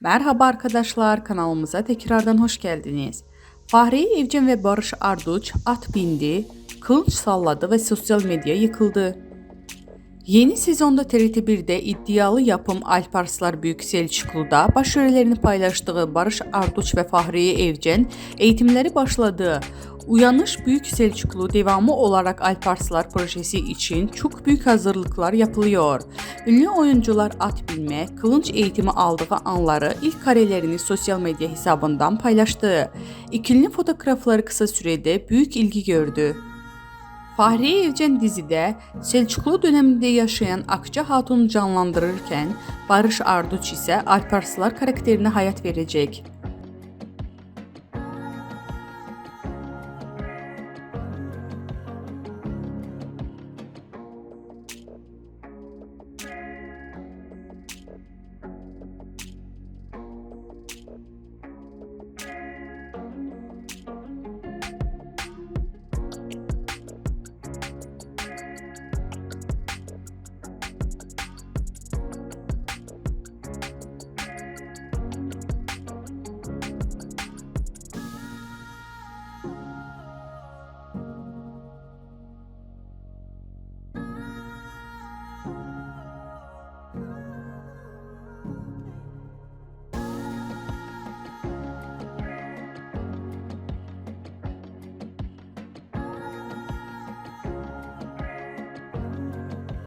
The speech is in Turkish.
Merhaba arkadaşlar, kanalımıza tekrardan hoş geldiniz. Fahriye Evcen ve Barış Arduç at bindi, kılıç salladı ve sosyal medya yıkıldı. Yeni sezonda TRT1'de iddialı yapım Alparslar Büyük Selçuklu'da başrollerini paylaştığı Barış Arduç ve Fahriye Evcen eğitimleri başladı. Uyanış Büyük Selçuklu devamı olarak Alparslar projesi için çok büyük hazırlıklar yapılıyor. Ünlü oyuncular at binme, kılınç eğitimi aldığı anları ilk karelerini sosyal medya hesabından paylaştı. İkilinin fotoğrafları kısa sürede büyük ilgi gördü. Fahriye Evcen dizide Selçuklu döneminde yaşayan Akça Hatun'u canlandırırken Barış Arduç ise Alparslar karakterine hayat verecek.